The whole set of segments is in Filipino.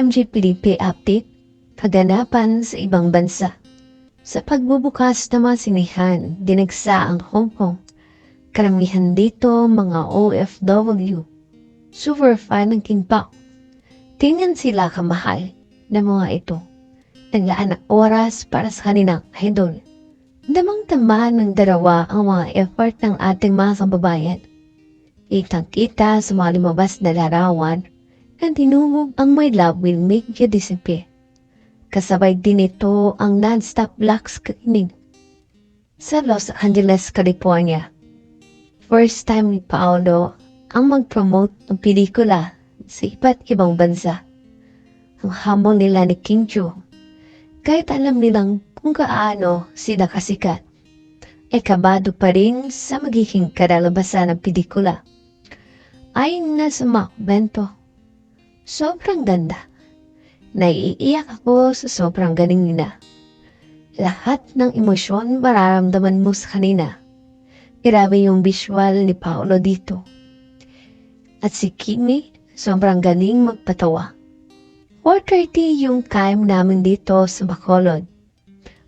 MJ Felipe update, kaganapan sa ibang bansa. Sa pagbubukas ng mga sinihan, dinagsa ang Hong Kong. Karamihan dito mga OFW. Super fan ng King Pao. Tingnan sila kamahal ng mga ito. Naglaan ng oras para sa kanilang idol. Damang-tama ng darawa ang mga effort ng ating mga kababayan. Kitang-kita sa mga lumabas na larawan na tinungog ang My Love Will Make You Disappear. Kasabay din ito ang non-stop black screening sa Los Angeles, California. First time ni Paolo ang mag-promote ng pelikula sa iba't ibang bansa. Ang hamon nila ni King Joe kahit alam nilang kung kaano sila kasikat. E kabado pa rin sa magiging karalabasan ng pelikula. Ayon na sa mga kwento, sobrang ganda. Naiiyak ako sa sobrang galing nila. Lahat ng emosyon mararamdaman mo sa kanina. Grabe yung visual ni Paolo dito. At si Kimi, sobrang galing magpatawa. 4.30 yung time namin dito sa Bacolod.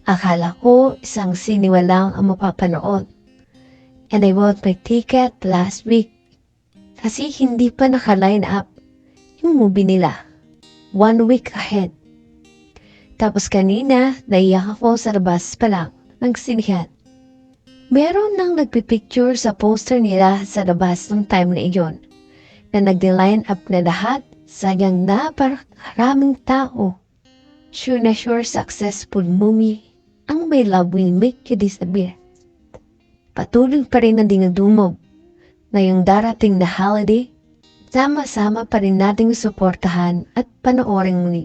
Akala ko isang siniwa lang ang mapapanood. And I bought my ticket last week. Kasi hindi pa naka-line up yung movie nila. One week ahead. Tapos kanina, naiyak ako sa labas pa lang ng sinihan. Meron nang nagpipicture sa poster nila sa labas ng time na iyon na nag-line up na lahat sayang na maraming tao. Sure na sure successful movie ang may love will make you disappear. Patuloy pa rin ang dinadumog. Ngayong darating na holiday, sama-sama pa rin nating suportahan at panoorin muli